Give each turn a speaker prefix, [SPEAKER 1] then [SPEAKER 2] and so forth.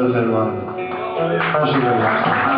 [SPEAKER 1] eman Asıl ferman Teşekkür ederim.